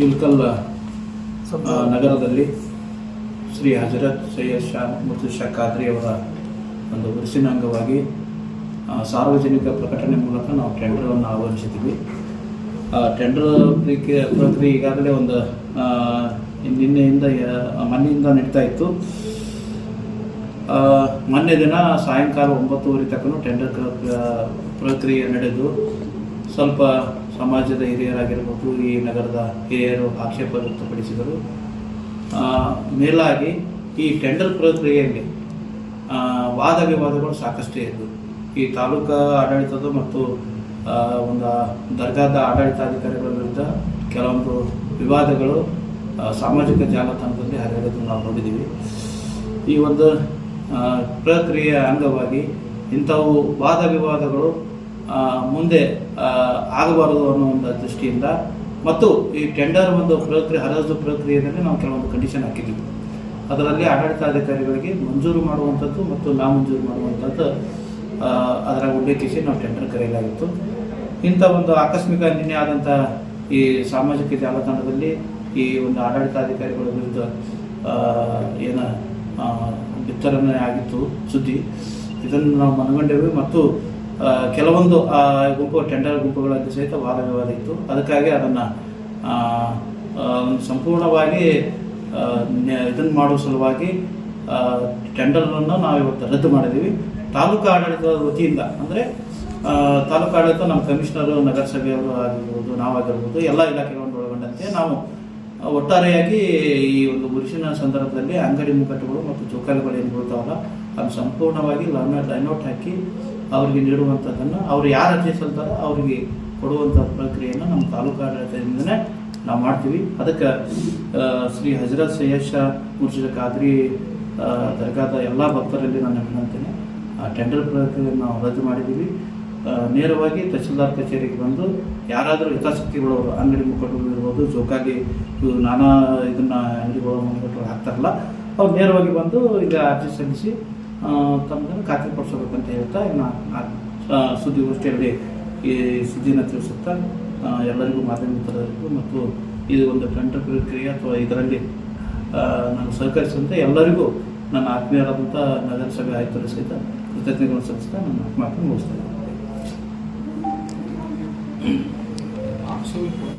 ಇಲ್ಕಲ್ ನಗರದಲ್ಲಿ ಶ್ರೀ ಹಜರತ್ ಸೈಯದ್ ಶಾ ಮತ್ತು ಶಾ ಖಾದ್ರಿ ಅವರ ಒಂದು ಉರುಸಿನ ಅಂಗವಾಗಿ ಸಾರ್ವಜನಿಕ ಪ್ರಕಟಣೆ ಮೂಲಕ ನಾವು ಟೆಂಡರನ್ನು ಆಹ್ವಾನಿಸಿದ್ದೀವಿ. ಆ, ಟೆಂಡರ್ ಪ್ರಕ್ರಿಯೆ ಪ್ರಕ್ರಿಯೆ ಈಗಾಗಲೇ ಒಂದು ನಿನ್ನೆಯಿಂದ ಮನೆಯಿಂದ ಮೊನ್ನೆಯಿಂದ ನಡೀತಾ ಇತ್ತು. ಮೊನ್ನೆ ದಿನ ಸಾಯಂಕಾಲ ಒಂಬತ್ತುವರೆ ತನಕ ಟೆಂಡರ್ ಪ್ರ- ಪ್ರಕ್ರಿಯೆ ನಡೆದು ಸ್ವಲ್ಪ ಸಮಾಜದ ಹಿರಿಯರಾಗಿರ್ಬೋದು ಈ ನಗರದ ಹಿರಿಯರು ಆಕ್ಷೇಪ ವ್ಯಕ್ತಪಡಿಸಿದರು. ಮೇಲಾಗಿ ಈ ಟೆಂಡರ್ ಪ್ರಕ್ರಿಯೆಯಲ್ಲಿ ವಾದ ವಿವಾದಗಳು ಸಾಕಷ್ಟು ಇದ್ದವು ಈ ತಾಲೂಕಾ ಆಡಳಿತದ ಮತ್ತು ಒಂದು ದರ್ಗಾದ ಆಡಳಿತಾಧಿಕಾರಿಗಳ ವಿರುದ್ಧ ಕೆಲವೊಂದು ವಿವಾದಗಳು ಸಾಮಾಜಿಕ ಜಾಲತಾಣದಲ್ಲಿ ಹರಿಯೋದನ್ನು ನಾವು ನೋಡಿದ್ದೀವಿ. ಈ ಒಂದು ಪ್ರಕ್ರಿಯೆಯ ಅಂಗವಾಗಿ ಇಂಥವು ವಾದ ವಿವಾದಗಳು ಮುಂದೆ ಆಗಬಾರದು ಅನ್ನೋ ಒಂದು ದೃಷ್ಟಿಯಿಂದ ಮತ್ತು ಈ ಟೆಂಡರ್ ಒಂದು ಪ್ರಕ್ರಿಯೆ, ಹರಾಜು ಪ್ರಕ್ರಿಯೆಯಲ್ಲಿ ನಾವು ಕೆಲವೊಂದು ಕಂಡೀಷನ್ ಹಾಕಿದ್ದೀವಿ. ಅದರಲ್ಲಿ ಆಡಳಿತಾಧಿಕಾರಿಗಳಿಗೆ ಮಂಜೂರು ಮಾಡುವಂಥದ್ದು ಮತ್ತು ನಾಮಂಜೂರು ಮಾಡುವಂಥದ್ದು ಅದರ ಉಲ್ಲೇಖಿಸಿ ನಾವು ಟೆಂಡರ್ ಕರೆಯಲಾಗಿತ್ತು. ಇಂಥ ಒಂದು ಆಕಸ್ಮಿಕ ನಿನ್ನೆ ಆದಂಥ ಈ ಸಾಮಾಜಿಕ ಜಾಲತಾಣದಲ್ಲಿ ಈ ಒಂದು ಆಡಳಿತಾಧಿಕಾರಿಗಳ ವಿರುದ್ಧ ಏನು ಬಿತ್ತರಣೆ ಆಗಿತ್ತು ಸುದ್ದಿ. ಇದನ್ನು ನಾವು ಮನಗಂಡೆವು ಮತ್ತು ಕೆಲವೊಂದು ಆ, ಗುಂಪು ಟೆಂಡರ್ ಗುಂಪುಗಳಲ್ಲಿ ಸಹಿತ ವಾದ ವಿವಾದ ಇತ್ತು ಅದಕ್ಕಾಗಿ ಅದನ್ನು ಸಂಪೂರ್ಣವಾಗಿ ಇದನ್ನು ಮಾಡುವ ಸಲುವಾಗಿ ಟೆಂಡರನ್ನು ನಾವು ಇವತ್ತು ರದ್ದು ಮಾಡಿದ್ದೀವಿ ತಾಲೂಕು ಆಡಳಿತದ ವತಿಯಿಂದ ಅಂದರೆ ತಾಲೂಕು ಆಡಳಿತ ನಮ್ಮ ಕಮಿಷನರು ನಗರಸಭೆಯವರು ಆಗಿರ್ಬೋದು ನಾವಾಗಿರ್ಬೋದು ಎಲ್ಲ ಇಲಾಖೆಗಳನ್ನು ಒಳಗೊಂಡಂತೆ ನಾವು ಒಟ್ಟಾರೆಯಾಗಿ ಈ ಒಂದು ಉರುಸಿನ ಸಂದರ್ಭದಲ್ಲಿ ಅಂಗಡಿ ಮುಖಟ್ಟುಗಳು ಮತ್ತು ಜೋಕಾಲಿಗಳು ಏನು ಬೀಳ್ತಾವಲ್ಲ ಅದು ಸಂಪೂರ್ಣವಾಗಿ ಲೈನ್ ಲೈನೌಟ್ ಹಾಕಿ ಅವರಿಗೆ ನೀಡುವಂಥದ್ದನ್ನು ಅವ್ರು ಯಾರು ಅರ್ಜಿ ಸಲ್ತಾರೋ ಅವರಿಗೆ ಕೊಡುವಂಥ ಪ್ರಕ್ರಿಯೆಯನ್ನು ನಮ್ಮ ತಾಲೂಕು ಆಡಳಿತದಿಂದನೇ ನಾವು ಮಾಡ್ತೀವಿ. ಅದಕ್ಕೆ ಶ್ರೀ ಹಜರತ್ ಸೈಯದ್ ಶಾ ಮುರ್ಷಿದ ಖಾದ್ರಿ ದರ್ಗಾದ ಎಲ್ಲ ಭಕ್ತರಲ್ಲಿ ನಾನು ವಿನಂತಿನಿ ಆ ಟೆಂಡರ್ ಪ್ರಕ್ರಿಯೆಯನ್ನು ನಾವು ರದ್ದು ಮಾಡಿದ್ದೀವಿ. ನೇರವಾಗಿ ತಹಸೀಲ್ದಾರ್ ಕಚೇರಿಗೆ ಬಂದು ಯಾರಾದರೂ ಹಿತಾಸಕ್ತಿಗಳು ಅಂಗಡಿ ಮುಖಂಡರು ಇರ್ಬೋದು ಜೋಕಾಗಿ ಇವು ನಾನಾ ಇದನ್ನು ಅಂಗಡಿಗಳು ಮುಖಂಡರು ಹಾಕ್ತಾರಲ್ಲ, ಅವ್ರು ನೇರವಾಗಿ ಬಂದು ಈಗ ಅರ್ಜಿ ಸಲ್ಲಿಸಿ ತಮ್ಮದನ್ನು ಅಂತ ಹೇಳ್ತಾ ಇನ್ನು ಆ, ಸುದ್ದಿಗೋಷ್ಠಿಯಲ್ಲಿ ಈ ಸುದ್ದಿನ ತಿಳಿಸುತ್ತಾ ಎಲ್ಲರಿಗೂ ಮಾಧ್ಯಮ ಮತ್ತು ಇದು ಒಂದು ಟೆಂಡರ್ ಪ್ರಕ್ರಿಯೆ ಅಥವಾ ಇದರಲ್ಲಿ ನಾನು ಸಹಕರಿಸಿದಂಥ ಎಲ್ಲರಿಗೂ ನನ್ನ ಆತ್ಮೀಯರಾದಂಥ ನಗರಸಭೆ ಆಯುಕ್ತರು ಸಹಿತ ಕೃತಜ್ಞತೆಗಳನ್ನು ಸಲ್ಲಿಸ್ತಾ ನನ್ನ ಮಾತನ್ನು ಮುಗಿಸ್ತೇನೆ